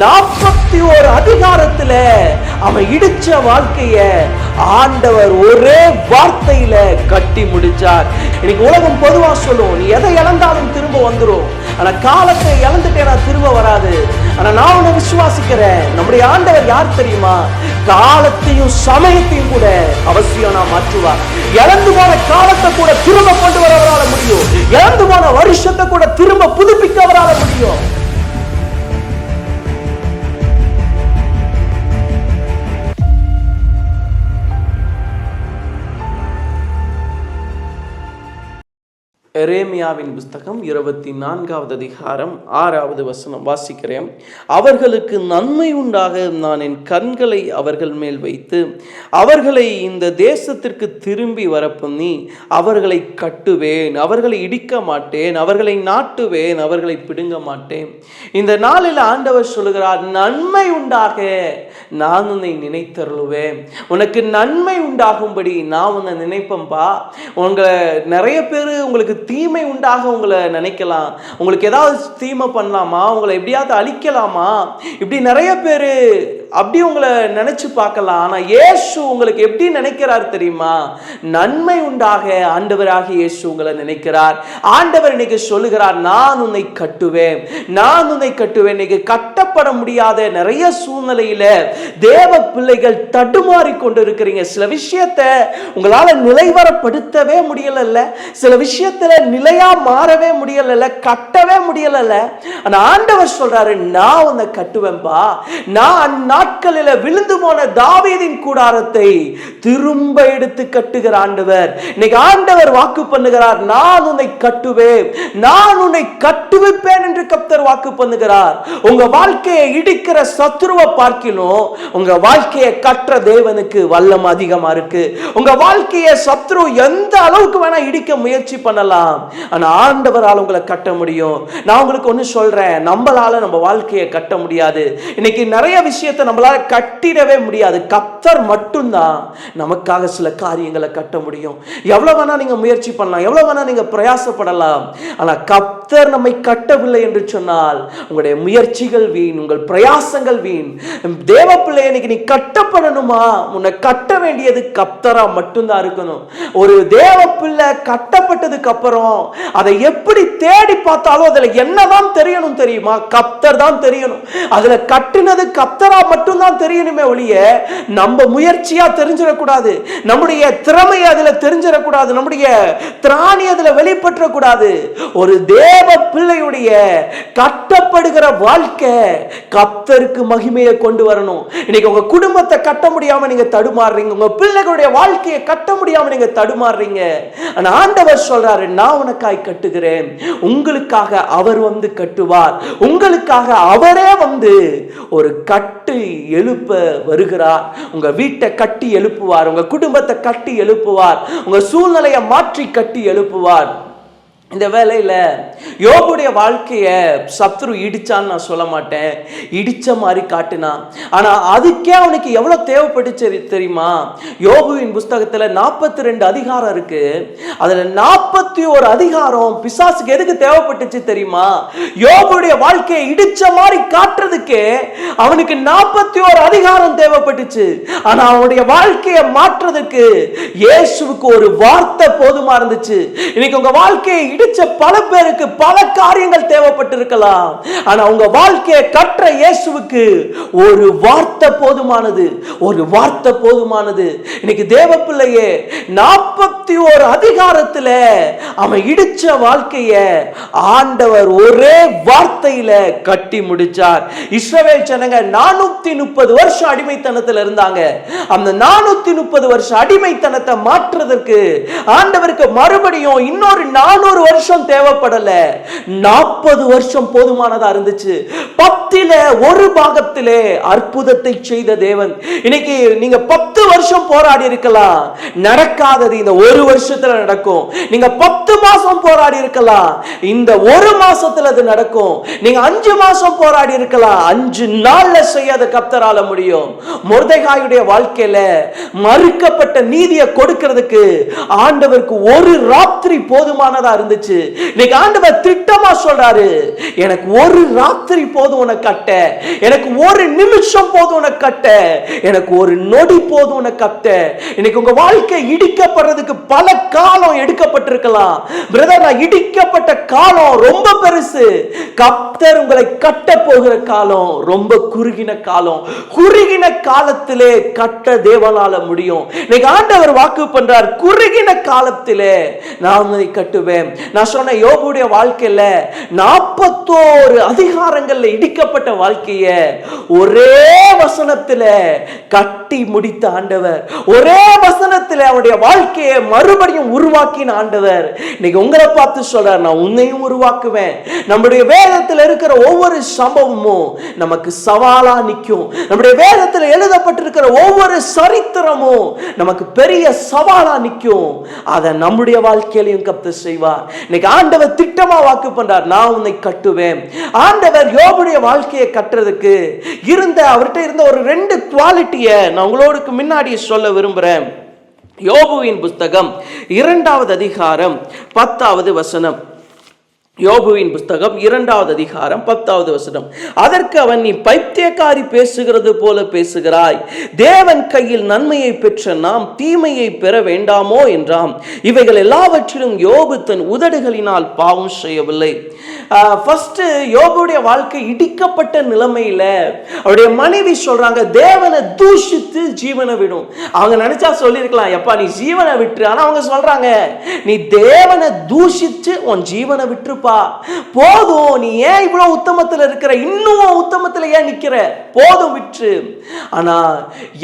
நாற்பத்தி ஒரு அதிகாரத்துல அவன் இடிச்ச வாழ்க்கைய ஆண்டவர் ஒரே வார்த்தையில கட்டி முடிச்சார். இன்னைக்கு உலகம் பொதுவா சொல்லும் நீ எதை இழந்தாலும் திரும்ப வந்துடும் ஆனா காலத்தை இழந்துட்டேனா திரும்ப வராது. ஆனா நான் உன்னை விசுவாசிக்கிறேன். நம்முடைய ஆண்டவர் யார் தெரியுமா? காலத்தையும் சமயத்தையும் கூட அவசியம் நான் மாற்றுவார். இழந்து போன காலத்தை கூட திரும்ப கொண்டு வர அவரால் முடியும். இழந்து போன வருஷத்தை கூட திரும்ப புதுப்பிக்க அவரால் முடியும். எரேமியாவின் புஸ்தகம் இருபத்தி நான்காவது அதிகாரம் ஆறாவது வசனம் வாசிக்கிறேன். அவர்களுக்கு நன்மை உண்டாக நான் என் கண்களை அவர்கள் மேல் வைத்து அவர்களை இந்த தேசத்திற்கு திரும்பி வரப்பண்ணி அவர்களை கட்டுவேன் அவர்களை இடிக்க மாட்டேன் அவர்களை நாட்டுவேன் அவர்களை பிடுங்க மாட்டேன். இந்த நாளில் ஆண்டவர் சொல்கிறார் நன்மை உண்டாக நான் உன்னை நினைத்தருளுவேன். உனக்கு நன்மை உண்டாகும்படி நான் உன்னை நினைப்பேன்பா. உங்களை நிறைய பேர் உங்களுக்கு தீ தீமை உண்டாக உங்களை நினைக்கலாம். உங்களுக்கு ஏதாவது தீமை பண்ணலாமா? உங்களை எப்படியாவது அழிக்கலாமா? இப்படி நிறைய பேர் அப்படி உங்களை நினைச்சு பார்க்கலாம். ஆனா இயேசு உங்களுக்கு எப்படி நினைக்கிறார் தெரியுமா? நன்மை உண்டாக ஆண்டவராக இயேசு உங்களை நினைக்கிறார். ஆண்டவர் இன்னைக்கு சொல்லுகிறார் நான் உன்னை கட்டுவேன். நான் உன்னை கட்டுவேன். இன்னைக்கு கட்டப்பட முடியாத நிறைய சூழ்நிலையில தேவ பிள்ளைகள் தடுமாறி கொண்டு இருக்கிறீங்க சில விஷயத்த உங்களால நிலைவரப்படுத்தவே முடியலல்ல. சில விஷயத்துல நிலையா மாறவே முடியலல்ல கட்டவே முடியலல்ல. ஆனா ஆண்டவர் சொல்றாரு நான் உன்னை கட்டுவேன்பா. நான் நாட்களில் விழுந்து போன தாவீதின் கூடாரத்தை திரும்ப எடுத்து கட்டுகிற ஆண்டவர். இன்னைக்கு ஆண்டவர் வாக்கு பண்ணுகிறார் நான் உன்னை கட்டுவேன் நான் உன்னை கட்டுவிப்பேன் என்று கப்தர் வாக்கு பண்ணுகிறார். உங்க வாழ்க்கையை இடிக்கிற சத்ருவை பார்க்கிலும் உங்க வாழ்க்கையை கற்ற தேவனுக்கு வல்லம் அதிகமா இருக்கு. உங்க வாழ்க்கையை சத்ரு எந்த அளவுக்கு வேணா இடிக்க முயற்சி பண்ணலாம். ஆனா ஆண்டவரால் உங்களை கட்ட முடியும். நான் உங்களுக்கு ஒண்ணு சொல்றேன் நம்மளால நம்ம வாழ்க்கையை கட்ட முடியாது. இன்னைக்கு நிறைய விஷயத்தை நம்மளால் கட்டிடவே முடியாது. கத்தர் மட்டும்தான் நமக்காக சில காரியங்களை கட்ட முடியும். எவ்வளோ வேணால் நீங்கள் முயற்சி பண்ணலாம். எவ்வளோ வேணால் நீங்கள் பிரயாசப்படலாம். ஆனால் கத்தர் நம்மை கட்டவில்லை என்று சொன்னால் உங்களுடைய முயற்சிகள் வீண் உங்கள் பிரயாசங்கள் வீண். தேவ பிள்ளை இன்னைக்கு நீ கட்டப்படணுமா உன்னை கட்ட வேண்டியது கப்தரா மட்டும்தான் இருக்கணும். ஒரு தேவ பிள்ளை கட்டப்பட்டதுக்கு அப்புறம் அதை எப்படி தேடி பார்த்தாலும் அதில் என்னதான் தெரியணும் தெரியுமா? கப்தர் தான் தெரியணும். அதில் கட்டினது கப்தரா மட்டும்தான் தெரியணுமே ஒழிய நம்ம முயற்சியா தெரிஞ்சிடக்கூடாது. நம்முடைய திறமை அதுல தெரிஞ்சிடக்கூடாது. நம்முடைய திராணி அதுல வெளிப்பற்றக்கூடாது. ஒரு தேவ பிள்ளையுடைய கட்டப்படுகிற வாழ்க்கை கத்தருக்கு மகிமையை கொண்டு வரணும். இன்னைக்கு உங்க குடும்பத்தை கட்ட முடியாம நீங்க தடுமாறுறீங்க. உங்க பிள்ளைகளுடைய வாழ்க்கையை கட்ட முடியாம நீங்க தடுமாறுறீங்க. ஆனா ஆண்டவர் சொல்றாரு நான் உனக்காய் கட்டுகிறேன். உங்களுக்காக அவர் வந்து கட்டுவார். உங்களுக்காக அவரே வந்து ஒரு கட்டு எழுப்ப வருகிறார். உங்க வீட்டை கட்டி எழுப்புவார். உங்க குடும்பத்தை கட்டி எழுப்புவார். உங்க சூழ்நிலையை மாற்றி கட்டி எழுப்புவார். இந்த வேலையில் யோபுடைய வாழ்க்கையை சத்ரு இடிச்சான்னு நான் சொல்ல மாட்டேன். இடிச்ச மாதிரி காட்டினான் ஆனால் அதுக்கே அவனுக்கு எவ்வளோ தேவைப்பட்டுச்சு தெரியுமா? யோபுவின் புஸ்தகத்தில் நாற்பத்தி ரெண்டு அதிகாரம் இருக்கு. அதில் நாற்பத்தி ஒரு அதிகாரம் பிசாசுக்கு எதுக்கு தேவைப்பட்டுச்சு தெரியுமா? யோபுடைய வாழ்க்கையை இடிச்ச மாதிரி காட்டுறதுக்கே அவனுக்கு நாற்பத்தி ஒரு அதிகாரம் தேவைப்பட்டுச்சு. ஆனால் அவனுடைய வாழ்க்கையை மாற்றுறதுக்கு இயேசுவுக்கு ஒரு வார்த்தை போதுமா இருந்துச்சு. இன்னைக்கு உங்க வாழ்க்கையை இடிச்ச பல பேருக்கு பல காரியங்கள் தேவைப்பட்டிருக்கலாம். ஆனா உங்க வாழ்க்கையை கற்ற இயேசுவுக்கு ஒரு வார்த்தை போதுமானது ஒரு வார்த்தை போதுமானது. இன்னைக்கு தேவ பிள்ளையே நாற்பத்தி ஒரு அதிகாரத்துல அவன் இடிச்ச வாழ்க்கைய ஆண்டவர் ஒரே வார்த்தையில கட்டி முடிச்சார். இஸ்ரவேல் ஜனங்க நானூத்தி முப்பது வருஷம் அடிமைத்தனத்துல இருந்தாங்க. அந்த நானூத்தி முப்பது வருஷம் அடிமைத்தனத்தை மாற்றுறதற்கு ஆண்டவருக்கு மறுபடியும் இன்னொரு நானூறு வருஷம் தேவைப்படல. நாற்பது வருஷம் போதுமானதா இருந்துச்சு. பத்தில ஒரு பாகத்திலே அற்புதத்தை செய்த தேவன். இன்னைக்கு நீங்க பத்து வருஷம் போராடி இருக்கலாம். நடக்காதது இந்த ஒரு வருஷத்துல நடக்கும். நீங்க பத்து மாசம் போராடி இருக்கலாம். இந்த ஒரு மாசத்துல அது நடக்கும். நீங்க அஞ்சு மாசம் போராடி இருக்கலாம். அஞ்சு நாள்ல செய்யாத கப்தரால முடியும். முருதைகாயுடைய வாழ்க்கையில மறுக்கப்பட்ட நீதியை கொடுக்கிறதுக்கு ஆண்டவருக்கு ஒரு ராத்திரி போதுமானதா இருந்துச்சு இருந்துச்சு. இன்னைக்கு ஆண்டவர் திட்டமா சொல்றாரு. எனக்கு ஒரு ராத்திரி போதும் உனக்கு கட்ட. எனக்கு ஒரு நிமிஷம் போதும் உனக்கு கட்ட. எனக்கு ஒரு நொடி போதும் உனக்கு கட்ட. இன்னைக்கு உங்க வாழ்க்கை இடிக்கப்படுறதுக்கு பல காலம் எடுக்கப்பட்டிருக்கலாம். பிரதர் நான் இடிக்கப்பட்ட காலம் ரொம்ப பெருசு. கப்தர் உங்களை கட்ட போகிற காலம் ரொம்ப குறுகின காலம். குறுகின காலத்திலே கட்ட தேவனால முடியும். இன்னைக்கு ஆண்டவர் வாக்கு பண்றார் குறுகின காலத்திலே. நான் உன்னை கட்டுவேன். நான் சொன்ன யோபுடைய வாழ்க்கையில நாற்பத்தோரு அதிகாரங்களில் இடிக்கப்பட்ட வாழ்க்கையை ஒரே வசனத்துல கட்டி முடித்த ஆண்டவர். ஒரே வசனத்துல அவனுடைய வாழ்க்கையை மறுபடியும் உருவாக்கின ஆண்டவர். இன்னைக்கு உங்களை பார்த்து சொல்றார் நான் உன்னையும் உருவாக்குவேன். நம்முடைய வேதத்தில் இருக்கிற ஒவ்வொரு சம்பவமும் நமக்கு சவாலா நிற்கும் நம்முடைய வேதத்தில் எழுதப்பட்டிருக்கிற ஒவ்வொரு சரித்திரமும் நமக்கு பெரிய சவாலா நிற்கும் அதை நம்முடைய வாழ்க்கையிலையும் கப்து செய்வார். இன்னைக்கு ஆண்டவர் திட்டமா வாக்கு பண்றார் நான் உன்னை கட்டுவேன். ஆண்டவர் யோபுடைய வாழ்க்கையை கட்டுறதுக்கு இருந்த அவர்கிட்ட இருந்த ஒரு ரெண்டு குவாலிட்டியை நான் உங்களோடுக்கு முன்னாடி சொல்ல விரும்புறேன். யோபுவின் புஸ்தகம் இரண்டாவது அதிகாரம் பத்தாவது வசனம். யோபுவின் புஸ்தகம் இரண்டாவது அதிகாரம் பத்தாவது வசனம். அதற்கு அவன் நீ பைத்தியக்காரி பேசுகிறது போல பேசுகிறாய். தேவன் கையில் நன்மையை பெற்ற நாம் தீமையை பெற வேண்டாமோ? என்றாம் இவைகள் எல்லாவற்றிலும் யோபு தன் உதடுகளினால் பாவம் செய்யவில்லை. ஃபஸ்ட்டு யோபுடைய வாழ்க்கை இடிக்கப்பட்ட நிலைமையில அவருடைய மனைவி சொல்றாங்க தேவனை தூஷித்து ஜீவனை விடும். அவங்க நினைச்சா சொல்லியிருக்கலாம் எப்பா நீ ஜீவனை விட்டுரு. ஆனா அவங்க சொல்றாங்க நீ தேவனை தூஷித்து உன் ஜீவனை விட்டுருப்பா. போதும் நீ ஏன் இவ்வளோ உத்தமத்துல இருக்கிற? இன்னும் உத்தமத்தில் உத்தமத்துல ஏன் நிக்கிற? போதும் விற்று ஆனா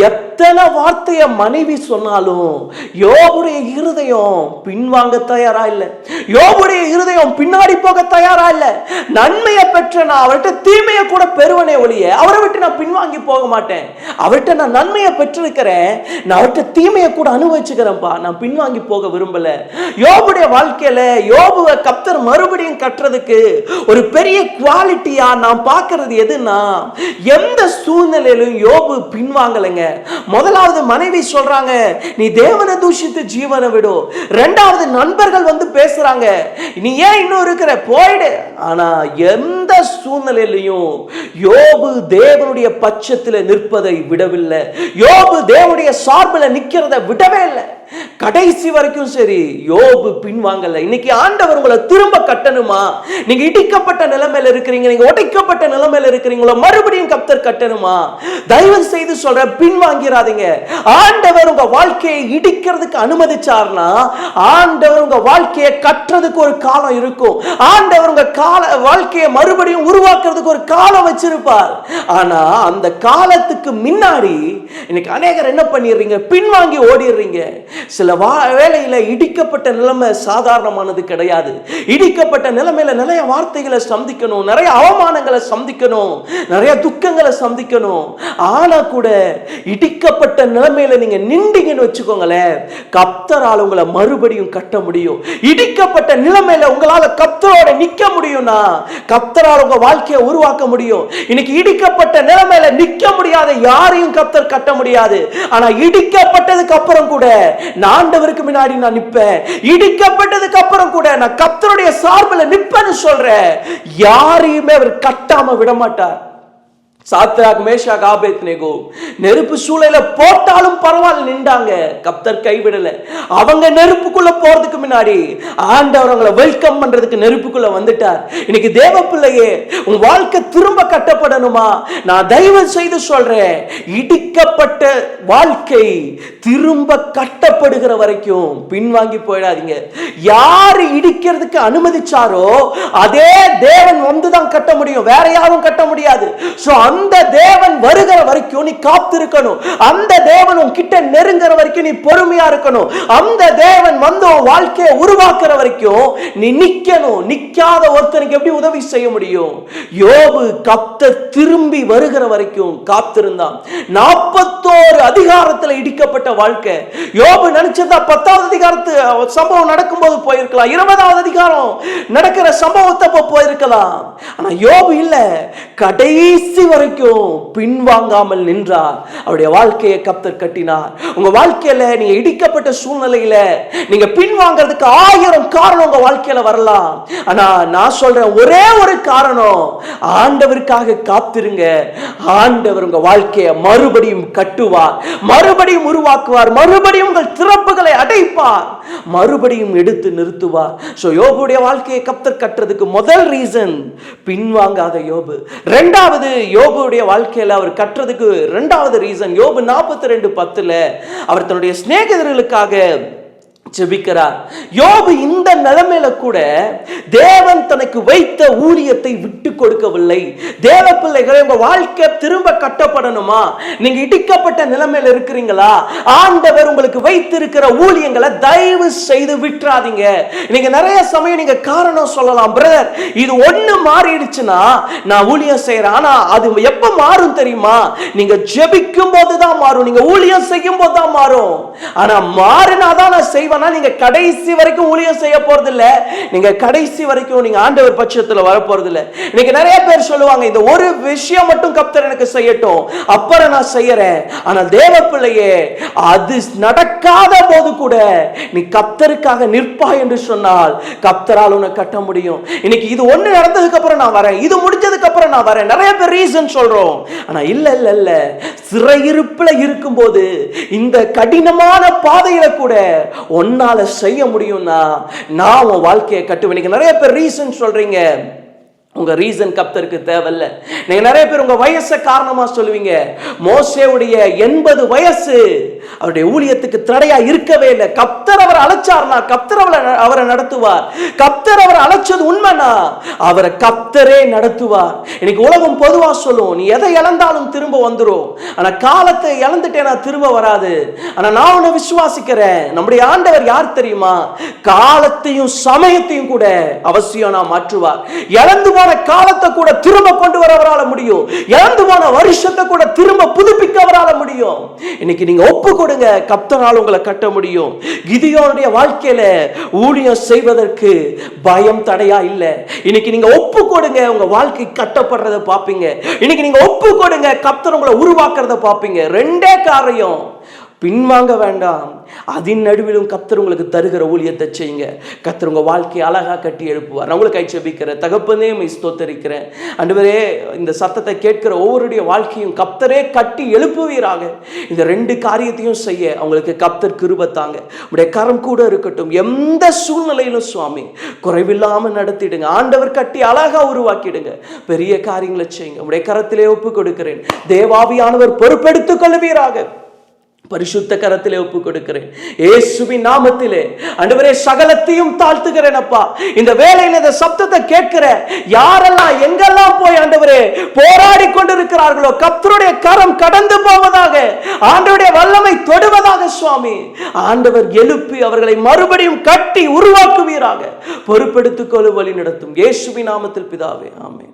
எத்தனை வார்த்தையை மனைவி சொன்னாலும் யோபுடைய இருதயம் பின்வாங்க தயாரா இல்லை. யோபுடைய இருதயம் பின்னாடி போக தயாரா இல்ல நன்மையை பெற்ற நான் அவர்கிட்ட தீமையை கூட பெறுவனே ஒழிய அவரை விட்டு நான் பின்வாங்கி போக மாட்டேன். அவர்கிட்ட நான் நன்மையை பெற்றிருக்கிறேன். நான் அவர்கிட்ட தீமையை கூட அனுபவிச்சுக்கிறேன்ப்பா நான் பின்வாங்கி போக விரும்பல. யோபுடைய வாழ்க்கையில யோபுவை கப்தர் மறுபடியும் கட்டுறதுக்கு ஒரு பெரிய குவாலிட்டியா நான் பார்க்கறது எதுன்னா எந்த சூழ்நிலையிலும் யோபு பின்வாங்கலைங்க. முதலாவது மனைவி சொல்றாங்க நீ தேவனை தூஷித்து ஜீவனை விடும் ரெண்டாவது நண்பர்கள் வந்து பேசுறாங்க நீ ஏன் இன்னும் இருக்கிற? போயிடு. ஆனா எந்த சூழ்நிலையிலையும் யோபு தேவனுடைய பட்சத்தில் நிற்பதை விடவில்லை. யோபு தேவனுடைய சார்பில் நிற்கிறத விடவே இல்லை. கடைசி வரைக்கும் சரி யோபு பின்வாங்கல. இன்னைக்கு ஆண்டவர் உங்களை திரும்ப கட்டணுமா? நீங்க இடிக்கப்பட்ட நிலைமையில இருக்கிறீங்க நீங்க உடைக்கப்பட்ட நிலைமையில இருக்கிறீங்களோ மறுபடியும் கப்தர் கட்டணுமா? தயவு செய்து சொல்ற பின்வாங்கிறாதீங்க ஆண்டவர் உங்க வாழ்க்கையை இடிக்கிறதுக்கு அனுமதிச்சார்னா ஆண்டவர் உங்க வாழ்க்கையை கட்டுறதுக்கு ஒரு காலம் இருக்கும். ஆண்டவர் உங்க கால வாழ்க்கையை மறுபடியும் உருவாக்குறதுக்கு ஒரு காலம் வச்சிருப்பார். ஆனா அந்த காலத்துக்கு முன்னாடி இன்னைக்கு அநேகர் என்ன பண்ணிடுறீங்க? பின்வாங்கி ஓடிடுறீங்க. சில வா வேலையில இடிக்கப்பட்ட நிலைமை சாதாரணமானது கிடையாது. இடிக்கப்பட்ட நிலைமையில நிறைய வார்த்தைகளை சந்திக்கணும் நிறைய அவமானங்களை சந்திக்கணும் நிறைய துக்கங்களை சந்திக்கணும். ஆனா கூட இடிக்கப்பட்ட நிலைமையில நீங்க நின்றீங்கன்னு வச்சுக்கோங்களேன் கப்தரால் உங்களை மறுபடியும் கட்ட முடியும். இடிக்கப்பட்ட நிலைமையில உங்களால கப்தரோட நிக்க முடியும்னா கப்தரால் உங்க வாழ்க்கையை உருவாக்க முடியும். இன்னைக்கு இடிக்கப்பட்ட நிலைமையில நிக்க முடியாத யாரையும் கப்தர் கட்ட முடியாது. ஆனா இடிக்கப்பட்டதுக்கு அப்புறம் கூட நான் ஆண்டவருக்கு முன்னாடி நான் நிப்பேன். இடிக்கப்பட்டதுக்கு அப்புறம் கூட நான் கப்தருடைய சார்பில் நிப்பேன்னு சொல்றேன். யாரையுமே அவர் கட்டாம விட மாட்டார் சாத்ராக் மேஷா காபேத் நேகோ நெருப்பு சூளையில போட்டாலும் பரவாயில்ல நின்றாங்க. கப்தர் கைவிடல. அவங்க நெருப்புக்குள்ள போறதுக்கு முன்னாடி ஆண்டவர் அவங்களை வெல்கம் பண்றதுக்கு நெருப்புக்குள்ள வந்துட்டார். இன்னைக்கு தேவ பிள்ளையே உன் வாழ்க்கை திரும்ப கட்டப்படணுமா? நான் தயவு செய்து சொல்றேன் இடிக்கப்பட்ட வாழ்க்கை திரும்ப கட்டப்படுகிற வரைக்கும் பின்வாங்கி போயிடாதீங்க. யாரு இடிக்கிறதுக்கு அனுமதிச்சாரோ அதே தேவன் வந்து தான் கட்ட முடியும். வேற யாரும் கட்ட முடியாது. சோ அந்த தேவன் வருகிற வரைக்கும் நீ காத்திருக்கணும். அந்த தேவன் உன்கிட்ட நெருங்குற வரைக்கும் நீ பொறுமையா இருக்கணும். அந்த தேவன் வந்து உன் வாழ்க்கையை உருவாக்குற வரைக்கும் நீ நிக்கணும். நிக்காத ஒருத்தனுக்கு எப்படி உதவி செய்ய முடியும்? யோபு கத்த திரும்பி வருகிற வரைக்கும் காத்திருந்தான். நாற்பத்தோரு அதிகாரத்துல இடிக்கப்பட்ட வாழ்க்கை. யோபு நினைச்சிருந்தா பத்தாவது அதிகாரத்து சம்பவம் நடக்கும்போது போயிருக்கலாம். இருபதாவது அதிகாரம் நடக்கிற சம்பவத்தை போயிருக்கலாம். ஆனா யோபு இல்ல. கடைசி வரை வரைக்கும் பின்வாங்காமல் நின்றார். அவருடைய வாழ்க்கையை கப்தர் கட்டினார். உங்க வாழ்க்கையில நீங்க இடிக்கப்பட்ட சூழ்நிலையில நீங்க பின்வாங்கிறதுக்கு ஆயிரம் காரணம் உங்க வாழ்க்கையில வரலாம். ஆனா நான் சொல்றேன் ஒரே ஒரு காரணம் ஆண்டவருக்காக காத்திருங்க. ஆண்டவர் உங்க வாழ்க்கையை மறுபடியும் கட்டுவார். மறுபடியும் உருவாக்குவார். மறுபடியும் உங்கள் திறப்புகளை அடைப்பார். மறுபடியும் எடுத்து நிறுத்துவார். ஸோ யோபுடைய வாழ்க்கையை கப்தர் கட்டுறதுக்கு முதல் ரீசன் பின்வாங்காத யோபு. ரெண்டாவது யோபு யோபுடைய வாழ்க்கையில் அவர் கற்றதுக்கு ரெண்டாவது ரீசன் யோபு நாற்பத்தி ரெண்டு பத்துல அவர் தன்னுடைய சிநேகிதர்களுக்காக ஜெபிக்கிறார். யோபு இந்த நிலைமையில கூட தேவன் தனக்கு வைத்த ஊழியத்தை விட்டு கொடுக்கவில்லை. தேவ பிள்ளைகளை உங்க வாழ்க்கை திரும்ப கட்டப்படணுமா? நீங்க இடிக்கப்பட்ட நிலைமையில இருக்கிறீங்களா? ஆண்டவர் உங்களுக்கு வைத்திருக்கிற ஊழியங்களை தயவு செய்து விட்டுறாதீங்க. நீங்க நிறைய சமயம் நீங்க காரணம் சொல்லலாம் பிரதர் இது ஒண்ணு மாறிடுச்சுன்னா நான் ஊழியம் செய்யறேன் ஆனா அது எப்ப மாறும் தெரியுமா? நீங்க ஜெபிக்கும் போது தான் மாறும். நீங்க ஊழியம் செய்யும் போது தான் மாறும். ஆனா மாறினாதான் நான் செய்வேன். ஆனால் நீங்கள் கடைசி வரைக்கும் ஊழியம் செய்ய போகிறதில்ல நீங்கள் கடைசி வரைக்கும் நீங்கள் ஆண்டவர் பட்சத்தில் வர போறது இல்ல நிறைய பேர் சொல்லுவாங்க இந்த ஒரு விஷயம் மட்டும் கப்தர் எனக்கு செய்யட்டும். அப்புறம் நான் செய்யறேன். ஆனால் தேவ பிள்ளையே அது நடக்காத போது கூட நீ கப்தருக்காக நிற்பாய் என்று சொன்னால் கப்தரால் உன்னை கட்ட முடியும். இன்னைக்கு இது ஒன்று நடந்ததுக்கு அப்புறம் நான் வரேன். இது முடிஞ்சதுக்கு அப்புறம் நான் வரேன். நிறைய பேர் ரீசன் சொல்றோம். ஆனா இல்ல இல்ல இல்ல. சிறையிருப்புல இருக்கும்போது இந்த கடினமான பாதையில கூட உன்னால செய்ய முடியும்னா நான் உன் வாழ்க்கையை கட்டுவேன். நிறைய பேர் ரீசன் சொல்றீங்க. உங்க ரீசன் கப்தருக்கு தேவையில்ல. நீங்க நிறைய பேர் உங்க வயசை காரணமா சொல்லுவீங்க. மோசேவுடைய எண்பது வயசு அவருடைய ஊழியத்துக்கு தடையாக இருக்கவே இல்லை. கப்தர் அவர் அழைச்சார்னா கப்தர் அவரை அவரை நடத்துவார். கப்தர் அவர் அழைச்சது உண்மைனா அவரை கப்தரே நடத்துவார். இன்னைக்கு உலகம் பொதுவா சொல்லும் நீ எதை இழந்தாலும் திரும்ப வந்துரும். ஆனா காலத்தை இழந்துட்டேனா திரும்ப வராது. ஆனா நான் உன்னை விசுவாசிக்கிறேன். நம்முடைய ஆண்டவர் யார் தெரியுமா? காலத்தையும் சமயத்தையும் கூட அவசியம் நான் மாற்றுவார். இழந்து போன காலத்தை கூட திரும்ப கொண்டு வர அவரால் முடியும். இழந்து போன வருஷத்தை கூட திரும்ப புதுப்பிக்க அவரால் முடியும். இன்னைக்கு நீங்க ஒப்பு கொடுங்க கப்தனால் உங்களை கட்ட முடியும். கிதியோனுடைய வாழ்க்கையில ஊழியம் செய்வதற்கு பயம் தடையா இல்ல. இன்னைக்கு நீங்க ஒப்பு கொடுங்க உங்க வாழ்க்கை கட்டப்படுறத பாப்பீங்க இன்னைக்கு நீங்க ஒப்பு கொடுங்க கப்தர் உங்களை உருவாக்குறத பாப்பீங்க ரெண்டே காரியம். பின்வாங்க வேண்டாம். அதன் நடுவிலும் கத்தர் உங்களுக்கு தருகிற ஊழியத்தை செய்யுங்க. கத்தர் உங்க வாழ்க்கையை அழகா கட்டி எழுப்புவார். நான் உங்களுக்கு கைச்சபிக்கிறேன் தகப்பனே மை ஸ்தோத்தரிக்கிறேன். அன்றுவரே இந்த சத்தத்தை கேட்கிற ஒவ்வொருடைய வாழ்க்கையும் கப்தரே கட்டி எழுப்புவீராக. இந்த ரெண்டு காரியத்தையும் செய்ய அவங்களுக்கு கப்தர் கிருபத்தாங்க உடைய கரம் கூட இருக்கட்டும். எந்த சூழ்நிலையிலும் சுவாமி குறைவில்லாம நடத்திடுங்க. ஆண்டவர் கட்டி அழகா உருவாக்கிடுங்க. பெரிய காரியங்களை செய்யுங்க. உடைய கரத்திலே ஒப்பு கொடுக்கிறேன் தேவாவியானவர் பொறுப்பெடுத்துக் கொள்வீராக. பரிசுத்த கரத்திலே ஒப்பு கொடுக்கிறேன் ஏசுவின் நாமத்திலே அன்றுவரே சகலத்தையும் தாழ்த்துகிறேன் அப்பா. இந்த வேலையில் இந்த சப்தத்தை கேட்கிற யாரெல்லாம் எங்கெல்லாம் போய் ஆண்டவரே போராடி கொண்டிருக்கிறார்களோ கத்தருடைய கரம் கடந்து போவதாக ஆண்டவருடைய வல்லமை தொடுவதாக சுவாமி. ஆண்டவர் எழுப்பி அவர்களை மறுபடியும் கட்டி உருவாக்குவீராக. பொறுப்பெடுத்துக் கொள்ளு வழி நடத்தும். இயேசுவின் நாமத்தில் பிதாவே ஆமென்.